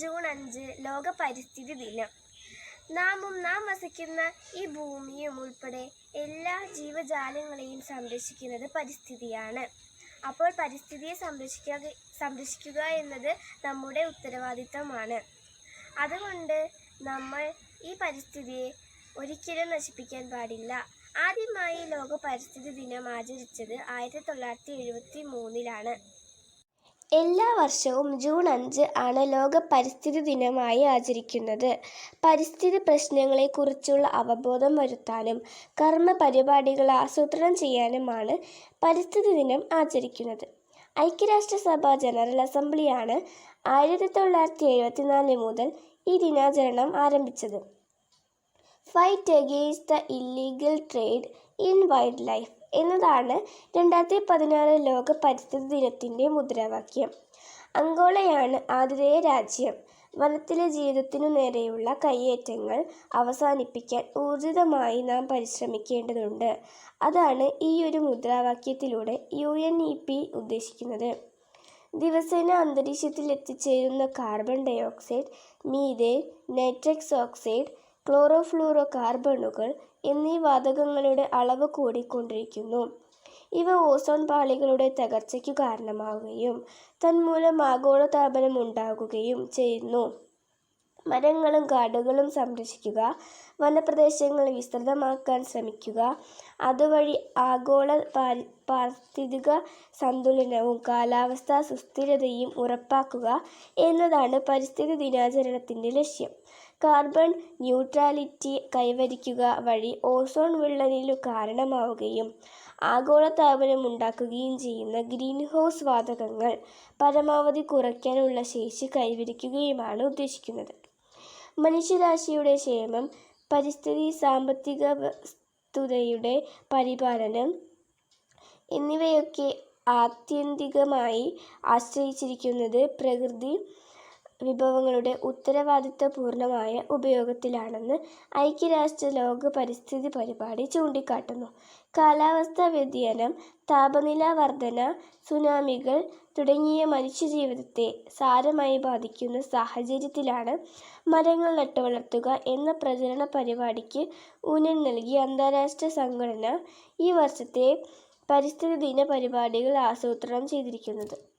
June അഞ്ച് ലോക പരിസ്ഥിതി ദിനം. നാമും നാം വസിക്കുന്ന ഈ ഭൂമിയും ഉൾപ്പെടെ എല്ലാ ജീവജാലങ്ങളെയും സംരക്ഷിക്കുന്നത് പരിസ്ഥിതിയാണ്. അപ്പോൾ പരിസ്ഥിതിയെ സംരക്ഷിക്കുക സംരക്ഷിക്കുക എന്നത് നമ്മുടെ ഉത്തരവാദിത്തമാണ് അതുകൊണ്ട് നമ്മൾ ഈ പരിസ്ഥിതിയെ ഒരിക്കലും നശിപ്പിക്കാൻ പാടില്ല. ആദ്യമായി ലോക പരിസ്ഥിതി ദിനം ആചരിച്ചത് ആയിരത്തി തൊള്ളായിരത്തി എഴുപത്തി മൂന്നിലാണ്. എല്ലാ വർഷവും ജൂൺ അഞ്ച് ആണ് ലോക പരിസ്ഥിതി ദിനമായി ആചരിക്കുന്നത്. പരിസ്ഥിതി പ്രശ്നങ്ങളെക്കുറിച്ചുള്ള അവബോധം വരുത്താനും കർമ്മ പരിപാടികൾ ആസൂത്രണം ചെയ്യാനുമാണ് പരിസ്ഥിതി ദിനം ആചരിക്കുന്നത്. ഐക്യരാഷ്ട്രസഭ ജനറൽ അസംബ്ലിയാണ് ആയിരത്തി തൊള്ളായിരത്തി എഴുപത്തിനാല് മുതൽ ഈ ദിനാചരണം ആരംഭിച്ചത്. Fight against the illegal trade in wildlife എന്നതാണ് രണ്ടായിരത്തി പതിനാറ് ലോക പരിസ്ഥിതി ദിനത്തിന്റെ മുദ്രാവാക്യം. അങ്കോളയാണ് ആതിഥേയ രാജ്യം. വനത്തിലെ ജീവിതത്തിനു നേരെയുള്ള കയ്യേറ്റങ്ങൾ അവസാനിപ്പിക്കാൻ ഊർജിതമായി നാം പരിശ്രമിക്കേണ്ടതുണ്ട്. അതാണ് ഈ ഒരു മുദ്രാവാക്യത്തിലൂടെ യു എൻ ഇ പി ഉദ്ദേശിക്കുന്നത്. ദിവസേന അന്തരീക്ഷത്തിൽ എത്തിച്ചേരുന്ന carbon dioxide methane nitrous oxide chlorofluoro കാർബണുകൾ എന്നീ വാതകങ്ങളുടെ അളവ് കൂടിക്കൊണ്ടിരിക്കുന്നു. ഇവ ഓസോൺ പാളികളുടെ തകർച്ചയ്ക്കു കാരണമാവുകയും തന്മൂലം ആഗോളതാപനം ഉണ്ടാകുകയും ചെയ്യുന്നു. മരങ്ങളും കാടുകളും സംരക്ഷിക്കുക വനപ്രദേശങ്ങൾ വിസ്തൃതമാക്കാൻ ശ്രമിക്കുക അതുവഴി ആഗോള പാരി പാരിസ്ഥിതിക സന്തുലനവും കാലാവസ്ഥാ സുസ്ഥിരതയും ഉറപ്പാക്കുക എന്നതാണ് പരിസ്ഥിതി ദിനാചരണത്തിന്റെ ലക്ഷ്യം. കാർബൺ ന്യൂട്രാലിറ്റി കൈവരിക്കുക വഴി ഓസോൺ വിള്ളലിനു കാരണമാവുകയും ആഗോളതാപനം ഉണ്ടാക്കുകയും ചെയ്യുന്ന ഗ്രീൻ ഹൗസ് വാതകങ്ങൾ പരമാവധി കുറയ്ക്കാനുള്ള ശേഷി കൈവരിക്കുകയുമാണ് ഉദ്ദേശിക്കുന്നത്. മനുഷ്യരാശിയുടെ ക്ഷേമം പരിസ്ഥിതി സാമ്പത്തിക വസ്തുതയുടെ പരിപാലനം എന്നിവയൊക്കെ ആത്യന്തികമായി ആശ്രയിച്ചിരിക്കുന്നത് പ്രകൃതി വിഭവങ്ങളുടെ ഉത്തരവാദിത്തപൂർണമായ ഉപയോഗത്തിലാണെന്ന് ഐക്യരാഷ്ട്ര ലോക പരിസ്ഥിതി പരിപാടി ചൂണ്ടിക്കാട്ടുന്നു. കാലാവസ്ഥാ വ്യതിയാനം താപനില വർധന സുനാമികൾ തുടങ്ങിയ മനുഷ്യജീവിതത്തെ സാരമായി ബാധിക്കുന്ന സാഹചര്യത്തിലാണ് മരങ്ങൾ നട്ടുവളർത്തുക എന്ന പ്രചരണ പരിപാടിക്ക് ഊന്നൽ നൽകി അന്താരാഷ്ട്ര സംഘടന ഈ വർഷത്തെ പരിസ്ഥിതി ദിന പരിപാടികൾ ആസൂത്രണം ചെയ്തിരിക്കുന്നത്.